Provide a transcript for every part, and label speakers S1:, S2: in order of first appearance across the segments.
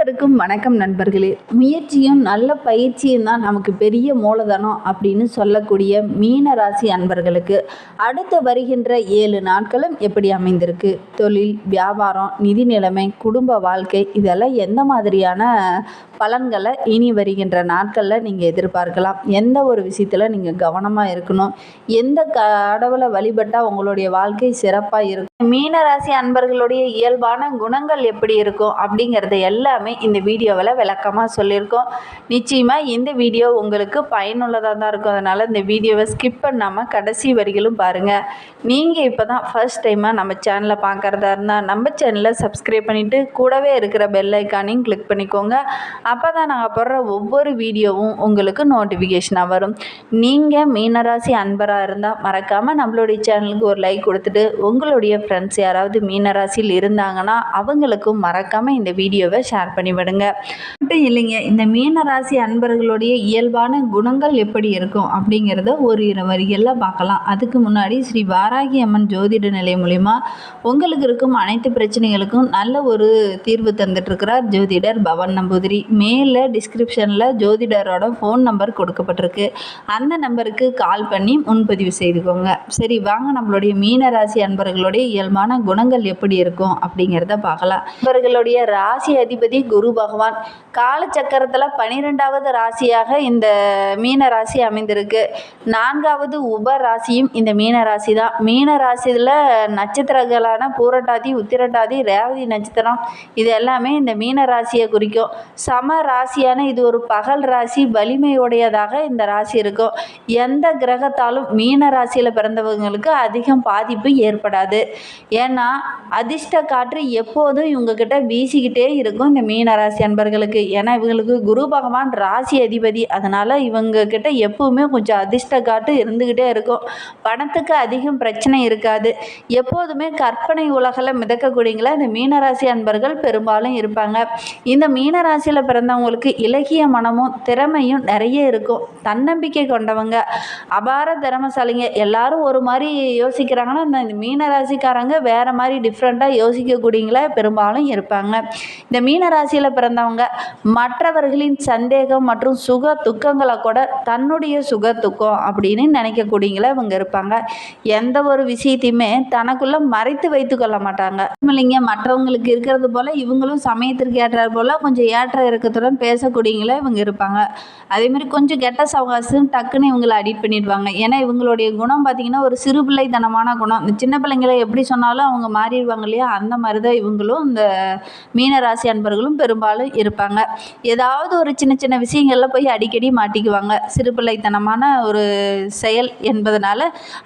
S1: அனைவருக்கும் வணக்கம் நண்பர்களே. முயற்சியும் நல்ல பயிற்சியும் தான் நமக்கு பெரிய மூலதனம் அப்படின்னு சொல்லக்கூடிய மீன ராசி அன்பர்களுக்கு அடுத்து வருகின்ற ஏழு நாட்களும் எப்படி அமைந்திருக்கு? தொழில் வியாபாரம் நிதி நிலைமை குடும்ப வாழ்க்கை இதெல்லாம் எந்த மாதிரியான பலன்களை இனி வருகின்ற நாட்களில் நீங்கள் எதிர்பார்க்கலாம். எந்த ஒரு விஷயத்தில் நீங்கள் கவனமாக இருக்கணும்? எந்த கடவுளை வழிபட்டால் உங்களுடைய வாழ்க்கை சிறப்பாக இருக்கும்? மீனராசி அன்பர்களுடைய இயல்பான குணங்கள் எப்படி இருக்கும்? அப்படிங்கிறத எல்லாமே இந்த வீடியோவில் விளக்கமாக சொல்லியிருக்கோம். நிச்சயமாக இந்த வீடியோ உங்களுக்கு பயனுள்ளதாக தான் இருக்கும். அதனால் இந்த வீடியோவை ஸ்கிப் பண்ணாமல் கடைசி வரிகளும் பாருங்கள் நீங்கள் இப்போ தான் ஃபர்ஸ்ட் டைமாக நம்ம சேனலை பார்க்குறதா இருந்தால் நம்ம சேனலை சப்ஸ்கிரைப் பண்ணிவிட்டு கூடவே இருக்கிற பெல் ஐக்கானையும் கிளிக் பண்ணிக்கோங்க. அப்போ தான் நாங்கள் போடுற ஒவ்வொரு வீடியோவும் உங்களுக்கு நோட்டிஃபிகேஷனாக வரும். நீங்கள் மீனராசி அன்பராக இருந்தால் மறக்காமல் நம்மளுடைய சேனலுக்கு ஒரு லைக் கொடுத்துட்டு உங்களுடைய ஃப்ரெண்ட்ஸ் யாராவது மீனராசியில் இருந்தாங்கன்னா அவங்களுக்கும் மறக்காமல் இந்த வீடியோவை ஷேர் பண்ணிவிடுங்க மட்டும் இல்லைங்க இந்த மீனராசி அன்பர்களுடைய இயல்பான குணங்கள் எப்படி இருக்கும் அப்படிங்கிறத ஒரு இரு வரிகளில் பார்க்கலாம். அதுக்கு முன்னாடி ஸ்ரீ வாராகி அம்மன் ஜோதிட நிலையம் மூலிமா உங்களுக்கு இருக்கும் அனைத்து பிரச்சனைகளுக்கும் நல்ல ஒரு தீர்வு தந்துட்டுருக்கிறார் ஜோதிடர் பவன் நம்பூதிரி. மேலே டிஸ்கிரிப்ஷனில் ஜோதிடரோட ஃபோன் நம்பர் கொடுக்கப்பட்டிருக்கு. அந்த நம்பருக்கு கால் பண்ணி முன்பதிவு செய்துக்கோங்க. சரி வாங்க நம்மளுடைய மீனராசி அன்பர்களுடைய இயல்பான குணங்கள் எப்படி இருக்கும் அப்படிங்கிறத பார்க்கலாம். இவர்களுடைய ராசி அதிபதி குரு பகவான் காலச்சக்கரத்தில் பனிரெண்டாவது ராசியாக இந்த மீன ராசி அமைந்திருக்கு. நான்காவது உப ராசியும் இந்த மீன ராசி தான். மீன ராசியில் நட்சத்திரங்களான பூரட்டாதி உத்திரட்டாதி ரேவதி நட்சத்திரம் இது எல்லாமே இந்த மீன ராசியை குறிக்கும். சம ராசியான இது ஒரு பகல் ராசி வலிமையுடையதாக இந்த ராசி இருக்கும். எந்த கிரகத்தாலும் மீன ராசியில் பிறந்தவங்களுக்கு அதிகம் பாதிப்பு ஏற்படாது. ஏன்னா அதிர்ஷ்ட காற்று எப்போதும் இவங்கக்கிட்ட வீசிக்கிட்டே இருக்கும் இந்த மீன ராசி அன்பர்களுக்கு. ஏன்னா இவங்களுக்கு குரு பகவான் ராசி அதிபதி. அதனால் இவங்கக்கிட்ட எப்பவுமே கொஞ்சம் அதிர்ஷ்ட காற்று இருந்துக்கிட்டே இருக்கும். பணத்துக்கு அதிகம் பிரச்சனை இருக்காது. எப்போதுமே கற்பனை உலகில் மிதக்கக்கூடியங்கள இந்த மீனராசி அன்பர்கள் பெரும்பாலும் இருப்பாங்க. இந்த மீனராசியில் பிறந்தவங்களுக்கு இலகிய மனமும் திறமையும் நிறைய இருக்கும். தன்னம்பிக்கை கொண்டவங்க அபார திறமசாலிங்க எல்லாரும் ஒரு மாதிரி யோசிக்கிறாங்கன்னா இந்த மீனராசிக்காரங்க வேறு மாதிரி டிஃப்ரெண்ட்டாக யோசிக்கக்கூடியங்களா பெரும்பாலும் இருப்பாங்க. இந்த மீனராசியில் பிறந்தவங்க மற்றவர்களின் சந்தேகம் மற்றும் சுக துக்கங்களை கூட தன்னுடைய சுக துக்கம் அப்படின்னு நினைக்கக்கூடியங்களா இவங்க இருப்பாங்க. எந்த ஒரு விஷயத்தையுமே தனக்குள்ளே மறைத்து வைத்து கொள்ள மாட்டாங்க. இல்லைங்க மற்றவங்களுக்கு இருக்கிறது போல் இவங்களும் சமயத்திற்கு ஏற்றார் போல் கொஞ்சம் ஏற்ற இறக்கத்துடன் பேசக்கூடியங்கள இவங்க இருப்பாங்க. அதேமாதிரி கொஞ்சம் கெட்ட சவகாசம் டக்குன்னு இவங்களை அடிட் பண்ணிடுவாங்க. ஏன்னா இவங்களுடைய குணம் பார்த்திங்கன்னா ஒரு சிறு பிள்ளைத்தனமான குணம். இந்த சின்ன பிள்ளைங்களை எப்படி சொன்னாலும் அவங்க மாறிடுவாங்க இல்லையா? அந்த மாதிரி தான் இவங்களும் இந்த மீனராசி அன்பர்களும் பெரும்பாலும் இருப்பாங்க. ஏதாவது ஒரு சின்ன சின்ன விஷயங்களில் போய் அடிக்கடி மாட்டிக்குவாங்க. சிறு பிள்ளைத்தனமான ஒரு செயல் என்பதனால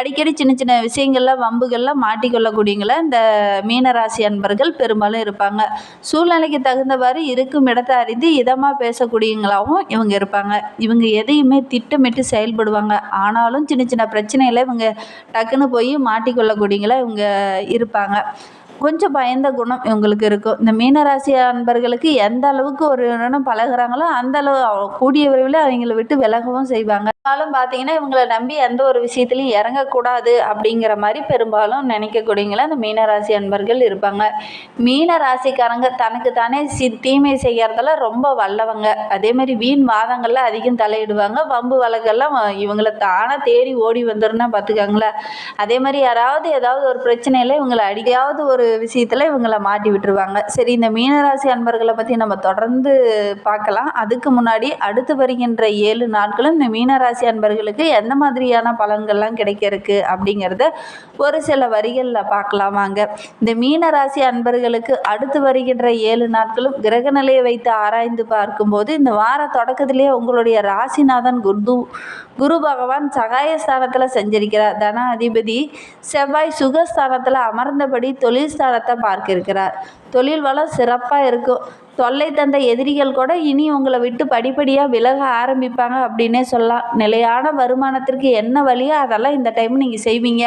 S1: அடிக்கடி சின்ன சின்ன விஷயங்களில் வம்புகளில் மாட்டிக்கொள்ளக்கூடியங்கள இந்த மீனராசி அன்பர்கள் பெரும்பாலும் இருப்பாங்க. சூழ்நிலைக்கு தகுந்தவாறு இருக்கும் இடத்தை அறிந்து இதமாக பேசக்கூடியவங்களாகவும் இவங்க இருப்பாங்க. இவங்க எதையுமே திட்டமிட்டு செயல்படுவாங்க. ஆனாலும் சின்ன சின்ன பிரச்சனையில் இவங்க டக்குன்னு போய் மாட்டிக்கொள்ளக்கூடியங்களா இவங்க இருப்பாங்க. கொஞ்சம் பயந்த குணம் இவங்களுக்கு இருக்கும். இந்த மீனராசி அன்பர்களுக்கு எந்த அளவுக்கு ஒரு இடம் பழகுறாங்களோ அந்த அளவு கூடிய விரைவில் அவங்கள விட்டு விலகவும் செய்வாங்க. பெரும்பாலும் பார்த்தீங்கன்னா இவங்களை நம்பி எந்த ஒரு விஷயத்துலையும் இறங்கக்கூடாது அப்படிங்கிற மாதிரி பெரும்பாலும் நினைக்கக்கூடியங்கள அந்த மீனராசி அன்பர்கள் இருப்பாங்க. மீன ராசிக்காரங்க தனக்கு தானே சி தீமை செய்கிறதுல ரொம்ப வல்லவங்க. அதே மாதிரி வீண் வாதங்கள்ல அதிகம் தலையிடுவாங்க. வம்பு வழக்கெல்லாம் இவங்களை தானாக தேடி ஓடி வந்துருன்னா பார்த்துக்கோங்களேன் அதே மாதிரி யாராவது ஏதாவது ஒரு பிரச்சனையில் இவங்களை அடிக்கையாவது ஒரு விஷயத்தில் இவங்களை மாட்டி விட்டுருவாங்க. சரி இந்த மீனராசி அன்பர்களை பற்றி நம்ம தொடர்ந்து பார்க்கலாம். அதுக்கு முன்னாடி அடுத்து வருகின்ற ஏழு நாட்களும் இந்த மீனராசி அன்பர்களுக்கு எந்த மாதிரியான பலன்கள்லாம் கிடைக்க இருக்கு அப்படிங்கிறத ஒரு சில வரிகளில் பார்க்கலாமாங்க இந்த மீனராசி அன்பர்களுக்கு அடுத்து வருகின்ற ஏழு நாட்களும் கிரக நிலையை வைத்து ஆராய்ந்து பார்க்கும்போது இந்த வார தொடக்கத்திலேயே உங்களுடைய ராசிநாதன் குர்து குரு பகவான் சகாயஸ்தானத்தில் செஞ்சிருக்கிறார். தன அதிபதி செவ்வாய் சுகஸ்தானத்தில் அமர்ந்தபடி தொழில் ஸ்தானத்தை பார்க்க இருக்கிறார். தொழில் வளம் சிறப்பாக இருக்கும். தொல்லை தந்த எதிரிகள் கூட இனி உங்களை விட்டு படிப்படியாக விலக ஆரம்பிப்பாங்க அப்படின்னே சொல்லலாம். நிலையான வருமானத்திற்கு என்ன வழியோ அதெல்லாம் இந்த டைம் நீங்கள் செய்வீங்க.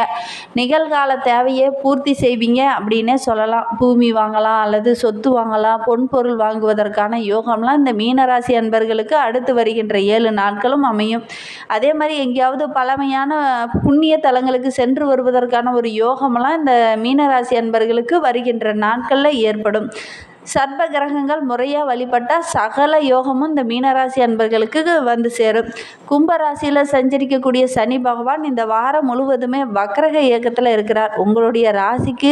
S1: நிகழ்கால தேவையை பூர்த்தி செய்வீங்க அப்படின்னே சொல்லலாம். பூமி வாங்கலாம் அல்லது சொத்து வாங்கலாம் பொன் பொருள் வாங்குவதற்கான யோகம்லாம் இந்த மீனராசி அன்பர்களுக்கு அடுத்து வருகின்ற ஏழு நாட்களும் அமையும். அதே மாதிரி எங்கேயாவது பழமையான புண்ணிய தலங்களுக்கு சென்று வருவதற்கான ஒரு யோகமெல்லாம் இந்த மீனராசி அன்பர்களுக்கு வருகின்ற நாட்களில் ஏற்படும். சர்வ கிரகங்கள் முறையாக வழிபட்டால் சகல யோகமும் இந்த மீனராசி அன்பர்களுக்கு வந்து சேரும். கும்பராசியில் சஞ்சரிக்கக்கூடிய சனி பகவான் இந்த வாரம் முழுவதுமே வக்ரக இயக்கத்தில் இருக்கிறார். உங்களுடைய ராசிக்கு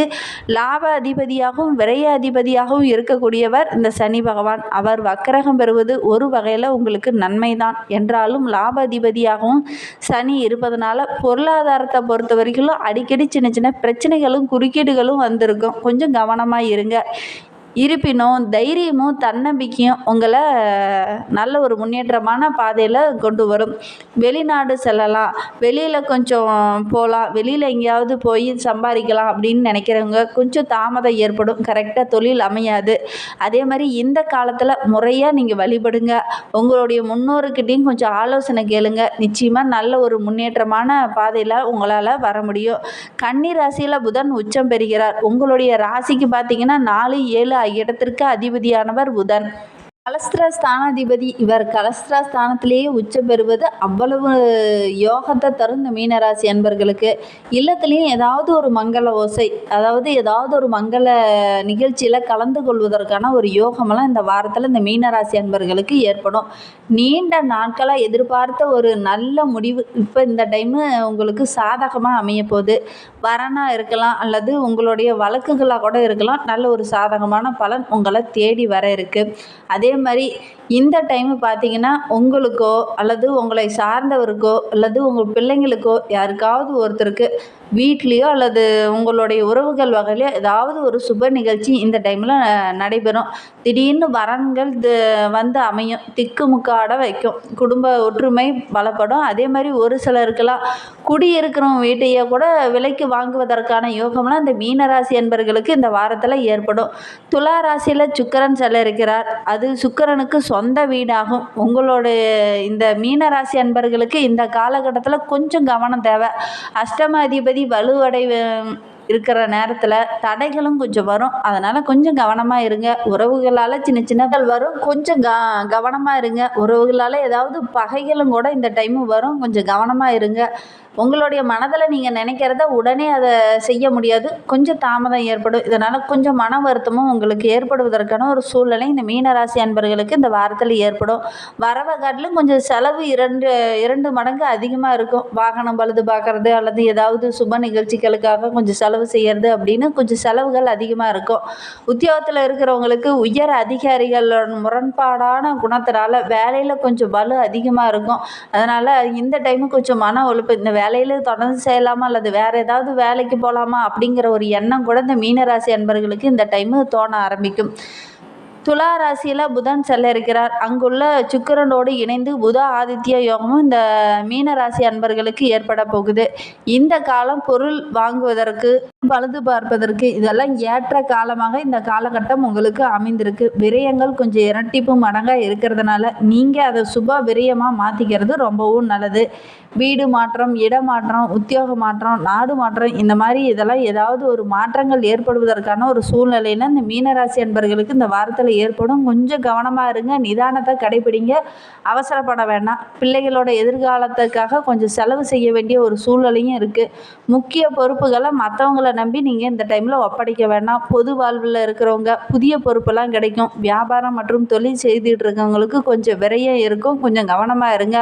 S1: லாப அதிபதியாகவும் விரைய அதிபதியாகவும் இருக்கக்கூடியவர் இந்த சனி பகவான். அவர் வக்ரகம் பெறுவது ஒரு வகையில் உங்களுக்கு நன்மை தான் என்றாலும் லாப அதிபதியாகவும் சனி இருப்பதனால பொருளாதாரத்தை பொறுத்த வரைக்கும் அடிக்கடி சின்ன சின்ன பிரச்சனைகளும் குறுக்கீடுகளும் வந்திருக்கும். கொஞ்சம் கவனமாக இருங்க. இருப்பினும் தைரியமும் தன்னம்பிக்கையும் உங்களை நல்ல ஒரு முன்னேற்றமான பாதையில் கொண்டு வரும். வெளிநாடு செல்லலாம். வெளியில் கொஞ்சம் போகலாம் வெளியில் எங்கேயாவது போய் சம்பாதிக்கலாம் அப்படின்னு நினைக்கிறவங்க கொஞ்சம் தாமதம் ஏற்படும். கரெக்டாக தொழில் அமையாது. அதே மாதிரி இந்த காலத்தில் முறையாக நீங்கள் வழிபடுங்க. உங்களுடைய முன்னோருக்கிட்டையும் கொஞ்சம் ஆலோசனை கேளுங்க. நிச்சயமாக நல்ல ஒரு முன்னேற்றமான பாதையில் உங்களால் வர முடியும். கன்னி ராசியில் புதன் உச்சம் பெறுகிறார். உங்களுடைய ராசிக்கு பார்த்தீங்கன்னா நாலு ஏழு இடத்திற்கு அதிபதியானவர் புதன். கலஸ்திர ஸ்தானாதிபதி இவர் கலஸ்திர ஸ்தானத்திலேயே உச்சம் பெறுவது அவ்வளவு யோகத்தை தரும் இந்த மீனராசி அன்பர்களுக்கு. இல்லத்துலேயும் ஏதாவது ஒரு மங்கள ஓசை அதாவது ஏதாவது ஒரு மங்கள நிகழ்ச்சியில் கலந்து கொள்வதற்கான ஒரு யோகமெல்லாம் இந்த வாரத்தில் இந்த மீனராசி அன்பர்களுக்கு ஏற்படும். நீண்ட நாட்களாக எதிர்பார்த்த ஒரு நல்ல முடிவு இப்போ இந்த டைமு உங்களுக்கு சாதகமாக அமைய போகுது. வரனா இருக்கலாம் அல்லது உங்களுடைய வழக்குகளாக கூட இருக்கலாம் நல்ல ஒரு சாதகமான பலன் உங்களை தேடி வர இருக்குது அதே அதே மாதிரி இந்த டைமு பார்த்தீங்கன்னா உங்களுக்கோ அல்லது உங்களை சார்ந்தவருக்கோ அல்லது உங்கள் பிள்ளைங்களுக்கோ யாருக்காவது ஒருத்தருக்கு வீட்லேயோ அல்லது உங்களுடைய உறவுகள் வகையிலையோ ஏதாவது ஒரு சுப நிகழ்ச்சி இந்த டைமில் நடைபெறும். திடீர்னு வரன்கள் வந்து அமையும். திக்குமுக்காட வைக்கும். குடும்ப ஒற்றுமை பலப்படும். அதே மாதிரி ஒரு சிலருக்கெல்லாம் குடியிருக்கிறவங்க வீட்டையே கூட விலைக்கு வாங்குவதற்கான யோகம்லாம் இந்த மீனராசி என்பர்களுக்கு இந்த வாரத்தில் ஏற்படும். துலா ராசியில் சுக்கரன் செல்ல இருக்கிறார். அது சுக்கரனுக்கு சொந்த வீடாகும். உங்களுடைய இந்த மீனராசி அன்பர்களுக்கு இந்த காலகட்டத்தில் கொஞ்சம் கவனம் தேவை. அஷ்டம அதிபதி வலுவடை இருக்கிற நேரத்தில் தடைகளும் கொஞ்சம் வரும். அதனால் கொஞ்சம் கவனமாக இருங்க. உறவுகளால் சின்ன சின்னகள் வரும். கொஞ்சம் க கவனமாக இருங்க. உறவுகளால் ஏதாவது பகைகளும் கூட இந்த டைமு வரும். கொஞ்சம் கவனமாக இருங்க. உங்களுடைய மனதில் நீங்கள் நினைக்கிறத உடனே அதை செய்ய முடியாது. கொஞ்சம் தாமதம் ஏற்படும். இதனால் கொஞ்சம் மன வருத்தமும் உங்களுக்கு ஏற்படுவதற்கான ஒரு சூழ்நிலை இந்த மீனராசி அன்பர்களுக்கு இந்த வாரத்தில் ஏற்படும். வரவை காட்டிலும் கொஞ்சம் செலவு இரண்டு இரண்டு மடங்கு அதிகமாக இருக்கும். வாகனம் பழுது பார்க்குறது அல்லது ஏதாவது சுப நிகழ்ச்சிகளுக்காக கொஞ்சம் செலவு செலவு செய்கிறது அப்படின்னு கொஞ்சம் செலவுகள் அதிகமாக இருக்கும். உத்தியோகத்தில் இருக்கிறவங்களுக்கு உயர் அதிகாரிகளோட முரண்பாடான குணத்தினால வேலையில் கொஞ்சம் பலு அதிகமாக இருக்கும். அதனால் இந்த டைமு கொஞ்சம் மன ஒழுப்பு இந்த வேலையில் தொடர்ந்து செய்யலாமா அல்லது வேறு ஏதாவது வேலைக்கு போகலாமா அப்படிங்கிற ஒரு எண்ணம் கூட இந்த மீனராசி அன்பர்களுக்கு இந்த டைமு தோண ஆரம்பிக்கும். துலா ராசியில் புதன் செல்ல இருக்கிறார். அங்குள்ள சுக்கரனோடு இணைந்து புத ஆதித்ய யோகமும் இந்த மீன ராசி அன்பர்களுக்கு ஏற்பட போகுது. இந்த காலம் பொருள் வாங்குவதற்கு பழுது பார்ப்பதற்கு இதெல்லாம் ஏற்ற காலமாக இந்த காலகட்டம் உங்களுக்கு அமைந்திருக்கு. விரயங்கள் கொஞ்சம் இரட்டிப்பு மடங்காக இருக்கிறதுனால நீங்கள் அதை சுப விரயமாக மாற்றிக்கிறது ரொம்பவும் நல்லது. வீடு மாற்றம் இடமாற்றம் உத்தியோக மாற்றம் நாடு மாற்றம் இந்த மாதிரி இதெல்லாம் ஏதாவது ஒரு மாற்றங்கள் ஏற்படுவதற்கான ஒரு சூழ்நிலையில் இந்த மீனராசி அன்பர்களுக்கு இந்த வாரத்தில் ஏற்படும். கொஞ்சம் கவனமாக இருங்க நிதானத்தை கடைபிடிங்க. அவசரப்பட வேண்டாம். பிள்ளைகளோட எதிர்காலத்துக்காக கொஞ்சம் செலவு செய்ய வேண்டிய ஒரு சூழ்நிலையும் இருக்குது முக்கிய பொறுப்புகளை மற்றவங்களை நம்பி நீங்கள் இந்த டைமில் ஒப்படைக்க வேண்டாம். பொது வாழ்வில் இருக்கிறவங்க புதிய பொறுப்பெல்லாம் கிடைக்கும். வியாபாரம் மற்றும் தொழில் செய்துட்டு இருக்கவங்களுக்கு கொஞ்சம் விரையம் இருக்கும். கொஞ்சம் கவனமாக இருங்க.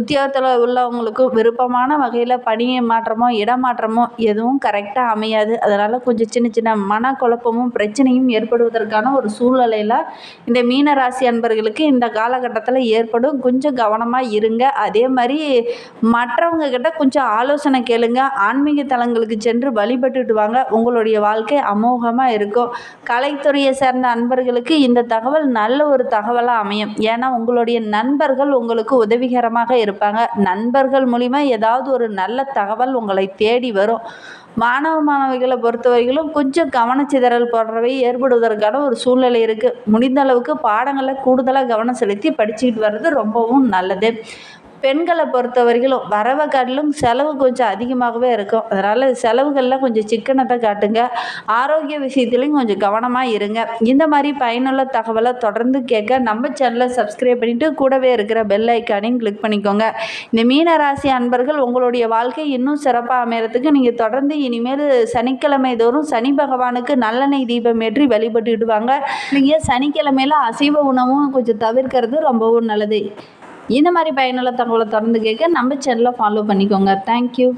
S1: உத்தியோகத்தில் உள்ளவங்களுக்கு அவங்களுக்கு விருப்பமான வகையில் பணி மாற்றமோ இடமாற்றமோ எதுவும் கரெக்டாக அமையாது. அதனால் கொஞ்சம் சின்ன சின்ன மனக்குழப்பமும் பிரச்சனையும் ஏற்படுவதற்கான ஒரு சூழ்நிலையில் இந்த மீன ராசி அன்பர்களுக்கு இந்த காலகட்டத்தில் ஏற்படும். கொஞ்சம் கவனமாக இருங்க. அதே மாதிரி மற்றவங்க கிட்ட கொஞ்சம் ஆலோசனை கேளுங்க. ஆன்மீக தலங்களுக்கு சென்று வழிபட்டுட்டு வாங்க. உங்களுடைய வாழ்க்கை அமோகமாக இருக்கும். கலைத்துறையை சேர்ந்த அன்பர்களுக்கு இந்த தகவல் நல்ல ஒரு தகவலாக அமையும். ஏன்னா உங்களுடைய நண்பர்கள் உங்களுக்கு உதவிகரமாக இருப்பாங்க. நண்பர்கள் நண்பர்கள் மூலிமா ஏதாவது ஒரு நல்ல தகவல் உங்களை தேடி வரும். மாணவ மாணவிகளை பொறுத்தவரையிலும் கொஞ்சம் கவனச்சிதறல் போன்றவை ஏற்படுவதற்கான ஒரு சூழ்நிலை இருக்குது முடிந்த அளவுக்கு பாடங்களை கூடுதலாக கவனம் செலுத்தி படிச்சுக்கிட்டு வர்றது ரொம்பவும் நல்லது. பெண்களை பொறுத்த வரைக்கும் வரவை காட்டிலும் செலவு கொஞ்சம் அதிகமாகவே இருக்கும். அதனால் செலவுகளில் கொஞ்சம் சிக்கனத்தை காட்டுங்க. ஆரோக்கிய விஷயத்துலையும் கொஞ்சம் கவனமாக இருங்க. இந்த மாதிரி பயனுள்ள தகவலை தொடர்ந்து கேட்க நம்ம சேனலை சப்ஸ்கிரைப் பண்ணிவிட்டு கூடவே இருக்கிற பெல் ஐக்கானையும் கிளிக் பண்ணிக்கோங்க. இந்த மீன ராசி அன்பர்கள் உங்களுடைய வாழ்க்கை இன்னும் சிறப்பாக அமையறதுக்கு நீங்கள் தொடர்ந்து இனிமேல் சனிக்கிழமை தோறும் சனி பகவானுக்கு நல்லெண்ணெய் தீபம் ஏற்றி வழிபட்டுடுவாங்க நீங்கள் சனிக்கிழமையில அசைவ உணவும் கொஞ்சம் தவிர்க்கிறது ரொம்பவும் நல்லது. இந்த மாதிரி பயனுள்ள தகவலை தொடர்ந்து கேட்க நம்ம சேனலை ஃபாலோ பண்ணிக்கோங்க. தேங்க்யூ